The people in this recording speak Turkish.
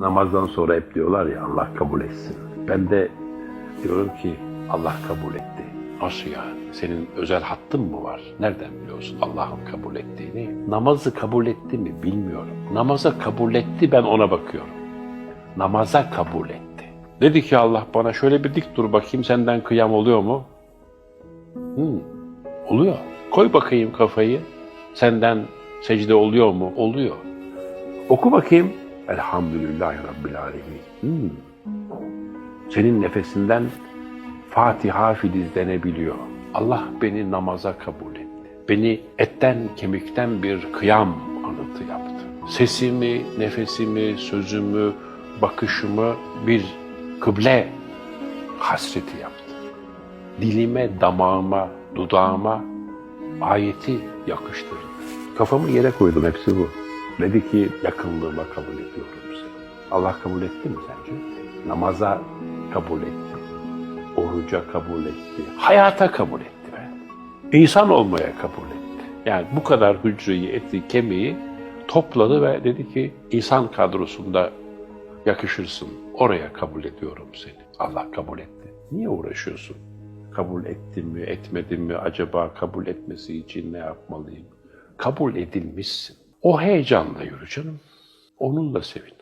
Namazdan sonra hep diyorlar ya Allah kabul etsin. Ben de diyorum ki Allah kabul etti. Nasıl yani? Senin özel hattın mı var? Nereden biliyorsun Allah'ın kabul ettiğini? Namazı kabul etti mi bilmiyorum. Namaza kabul etti ben ona bakıyorum. Namaza kabul etti. Dedi ki Allah bana şöyle bir dik dur bakayım senden kıyam oluyor mu? Hmm, oluyor. Koy bakayım kafayı. Senden secde oluyor mu? Oluyor. Oku bakayım. Elhamdülillahi Rabbil Alemin. Hmm. Senin nefesinden Fatiha filizlenebiliyor. Allah beni namaza kabul etti. Beni etten kemikten bir kıyam anıtı yaptı. Sesimi, nefesimi, sözümü, bakışımı bir kıble hasreti yaptı. Dilime, damağıma, dudağıma ayeti yakıştırdı. Kafamı yere koydum hepsi bu. Dedi ki yakınlığıma kabul ediyorum seni. Allah kabul etti mi sence? Namaza kabul etti. Oruca kabul etti. Hayata kabul etti be. İnsan olmaya kabul etti. Yani bu kadar hücreyi, eti, kemiği topladı ve dedi ki insan kadrosunda yakışırsın. Oraya kabul ediyorum seni. Allah kabul etti. Niye uğraşıyorsun? Kabul etti mi, etmedi mi, acaba kabul etmesi için ne yapmalıyım? Kabul edilmişsin. O heyecanla yürü canım. Onunla sevin.